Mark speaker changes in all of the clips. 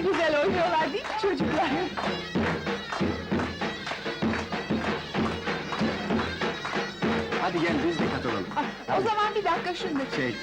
Speaker 1: Ne güzel oynuyorlar değil mi çocuklar?
Speaker 2: Hadi gel biz de katılalım.
Speaker 1: Ah, o zaman bir dakika şunu da çek.
Speaker 2: Şey,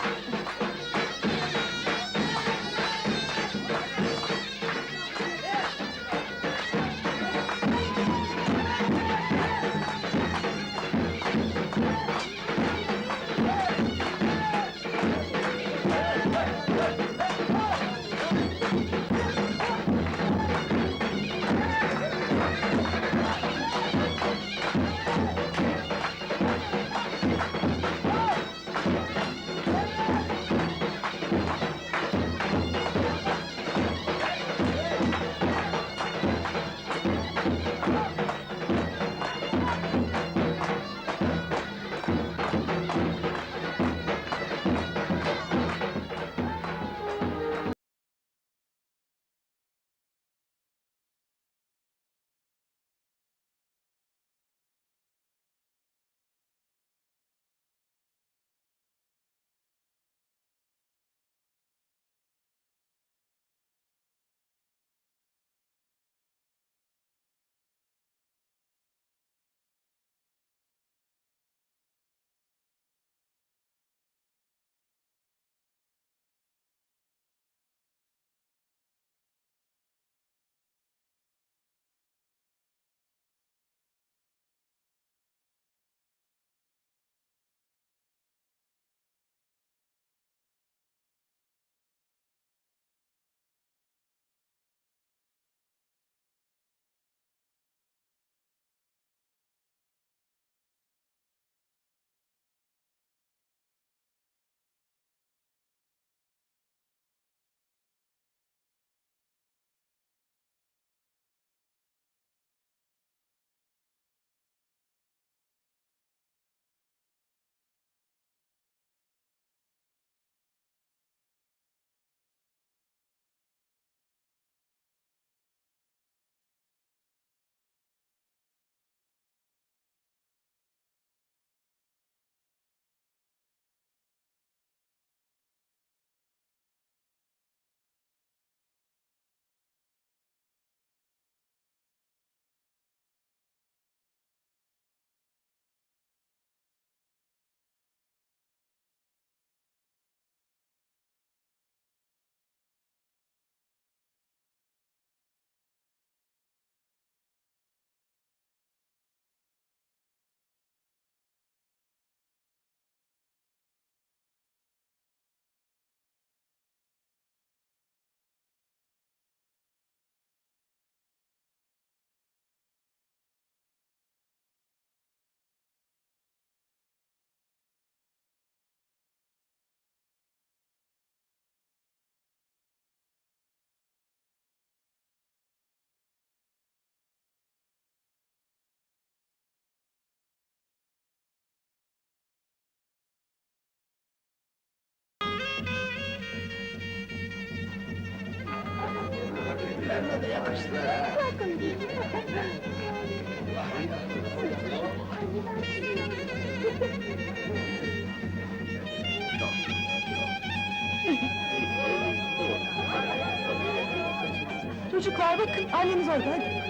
Speaker 1: Çocuklar bakın, anneniz orada hadi.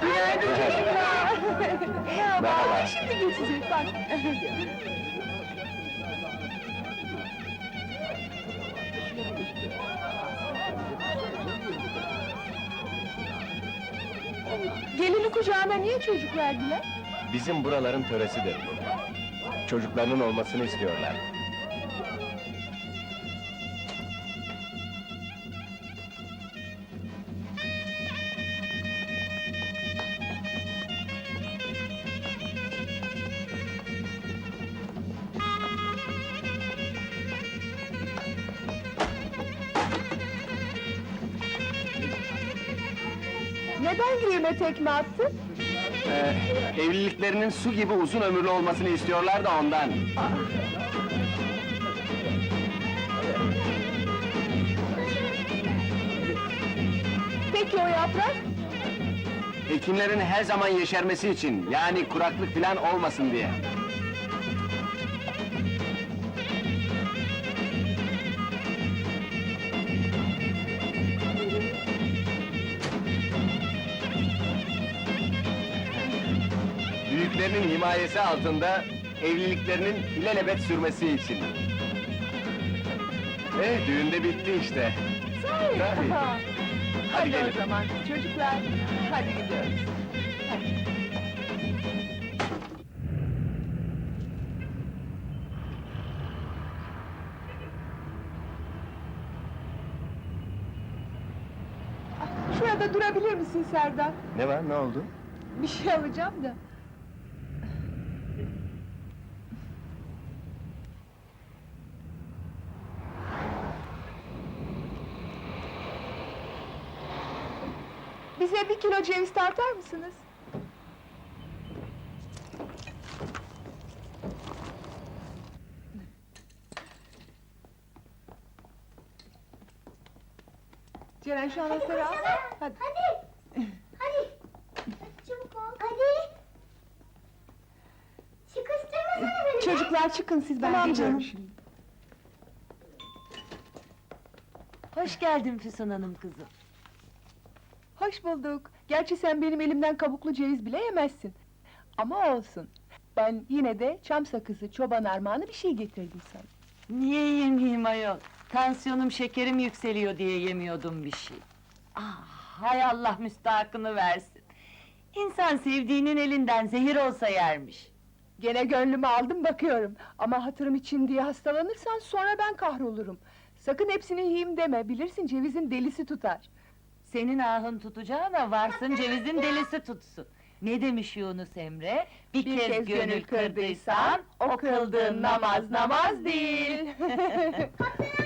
Speaker 1: Günaydın çocuklar. bak, şimdi geçecek bak. Gelini kucağına niye çocuk verdiler?
Speaker 2: bizim buraların töresidir bu. Çocuklarının olmasını istiyorlar.
Speaker 1: Neden güğüme tekme attın?
Speaker 2: Ee, evliliklerinin su gibi uzun ömürlü olmasını istiyorlar da ondan.
Speaker 1: Peki o yaprak?
Speaker 2: Ekinlerin her zaman yeşermesi için, yani kuraklık filan olmasın diye. Büyüklerinin himayesi altında evliliklerinin ilelebet sürmesi için. Eh, düğün de bitti işte.
Speaker 1: Sahi.
Speaker 2: Tabii.
Speaker 1: Ha. Hadi,
Speaker 2: gelin.
Speaker 1: o zaman çocuklar, hadi gidiyoruz. Hadi. Ah, Şurada durabilir misin Serdar?
Speaker 2: Ne var, ne oldu?
Speaker 1: Bir şey alacağım da. Bize bir kilo ceviz tartar mısınız? Ceren şu anahtarı al. Hadi.
Speaker 3: Hadi. Hadi. Çabuk ol. Hadi. Sıkıştırmasana beni.
Speaker 1: Çocuklar çıkın siz ben
Speaker 4: Tamam
Speaker 1: geliyorum
Speaker 4: canım.
Speaker 1: şimdi.
Speaker 4: Hoş geldin Füsun Hanım kızım.
Speaker 1: Hoş bulduk. Gerçi sen benim elimden kabuklu ceviz bile yemezsin. Ama olsun. Ben yine de çam sakızı, çoban armağanı bir şey getirdim sana.
Speaker 4: Niye yemeyeyim ayol? Tansiyonum şekerim yükseliyor diye yemiyordum bir şey. Ah, hay Allah müstahakını versin. İnsan sevdiğinin elinden zehir olsa yermiş.
Speaker 1: Gene gönlümü aldım bakıyorum. Ama hatırım için diye hastalanırsan sonra ben kahrolurum. Sakın hepsini yiyeyim deme, bilirsin cevizin delisi tutar.
Speaker 4: Senin ahın tutacağına varsın cevizin delisi tutsun. Ne demiş Yunus Emre? Bir, kez, gönül kırdıysan, o kıldığın namaz namaz değil.